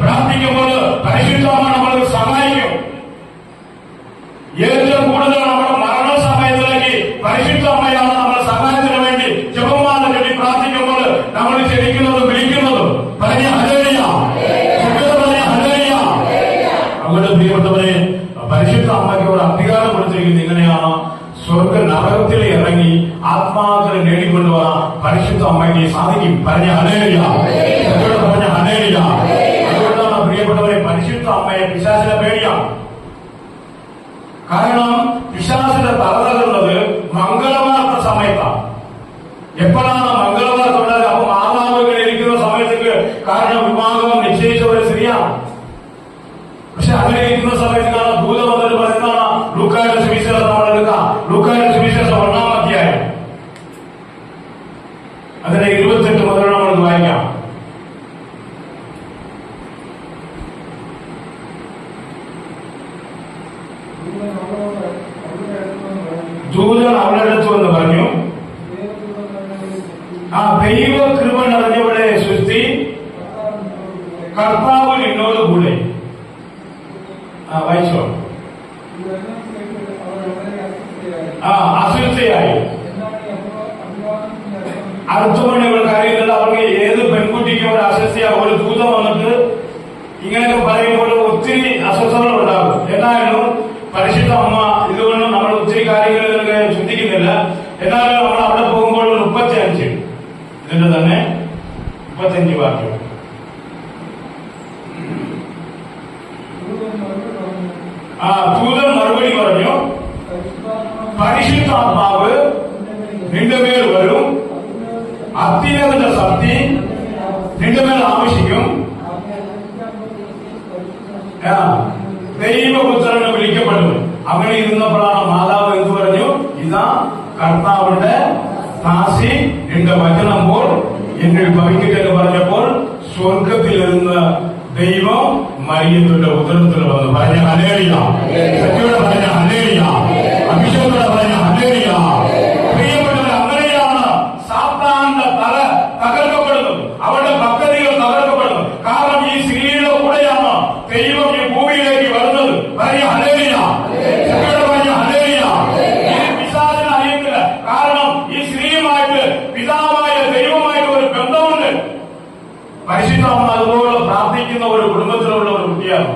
പ്രാർത്ഥിക്കുമ്പോൾ പരിശുദ്ധമാണ് നമ്മൾ സഹായിക്കും. ഏറ്റവും കൂടുതൽ നമ്മുടെ മരണസമയത്തിലേക്ക് പരിശുദ്ധ അമ്മയാണ് നമ്മുടെ സഹായത്തിന് വേണ്ടി ജപമാല ചൊല്ലി പ്രാർത്ഥിക്കുമ്പോൾ നമ്മൾ ക്ഷണിക്കുന്നതും വിളിക്കുന്നതും. പറഞ്ഞ ഹലേലിയ അതുകൊണ്ട് പ്രിയപ്പെട്ടവരെ പരിശുദ്ധ അമ്മയ്ക്ക് ഒരു അധികാരം കൊടുത്തിരിക്കുന്നത് ഇങ്ങനെയാണ്. സ്വർഗ നരകത്തിൽ ഇറങ്ങി ആത്മാക്കളെ നേടിക്കൊണ്ടുപോകാൻ പരിശുദ്ധ അമ്മയ്ക്ക് സാധിക്കും. പറഞ്ഞ ഹനേരിയ പറഞ്ഞ അതുകൊണ്ടാണ് പ്രിയപ്പെട്ടവരെ പരിശുദ്ധ അമ്മയെ പിശാചിനെ പേടിയാണ് കാരണം പിശാസിന്റെ തല തകർന്നത് മംഗളവാർത്ത സമയത്താണ്. എപ്പോഴാണ് മംഗളവാർത്ത ഉണ്ടായത് അപ്പൊ മാതാവുകൾ ഇരിക്കുന്ന സമയത്തേക്ക് കാരണം വിവാഹം നിശ്ചയിച്ച ഒരു സ്ത്രീയാണ്. പക്ഷെ അങ്ങനെ ഇരിക്കുന്ന വന്ന് പറഞ്ഞു. ആ ദൈവ കൃപ നിറഞ്ഞവളെ സൃഷ്ടി കർത്താവ് കൂടെ. ആ വായിച്ചോ? ആ അസ്വസ്ഥയായി. അടുത്ത ഇവൾ കാര്യത്തിൽ അവർക്ക് ഏത് പെൺകുട്ടിക്കും ഒരു ഒരു ദൂതം വന്നിട്ട് ഇങ്ങനെയൊക്കെ പറയുമ്പോൾ ഒത്തിരി അസ്വസ്ഥതകൾ പരിശുദ്ധ അമ്മ ഇതുകൊണ്ട് നമ്മൾ ഒത്തിരി കാര്യങ്ങളിലൊക്കെ ചിന്തിക്കുന്നില്ല. എന്നാലും നമ്മൾ അവിടെ പോകുമ്പോൾ മുപ്പത്തി അഞ്ച് ഇതിന്റെ തന്നെ മുപ്പത്തഞ്ച് വാക്യം. ആ ദൂതൻ മറുപടി പറഞ്ഞു പരിശുദ്ധാത്മാവ് നിന്റെ മേൽ വരും. അത്യുന്നത ശക്തി നിന്റെ മേൽ ആവശ്യിക്കും. ആ, ദൈവപുത്രൻ വിളിക്കപ്പെടും അങ്ങനെ ഇരുന്നപ്പോഴാണ് മാതാവ് എന്ന് പറഞ്ഞു? ഇതാ കർത്താവിന്റെ ദാസി എന്റെ വചനമ്പോൾ എന്നെ ഭവിക്കട്ടെന്ന് പറഞ്ഞപ്പോൾ സ്വർഗത്തിലിരുന്ന് ദൈവം മറിയത്തിന്റെ ഉദരത്തിൽ വന്നു. പറഞ്ഞ അലേറിയ സത്യോടെ അഭിഷേകത്തോടെ പറഞ്ഞ അലേറിയ പ്രിയപ്പെട്ടത് അങ്ങനെയാണ് സാത്താന്റെ തല തകർക്കപ്പെടുന്നത്. അവരുടെ പരിശുദ്ധ അതുപോലെ പ്രാർത്ഥിക്കുന്ന ഒരു കുടുംബത്തിലുള്ള ഒരു കുട്ടിയാണ്.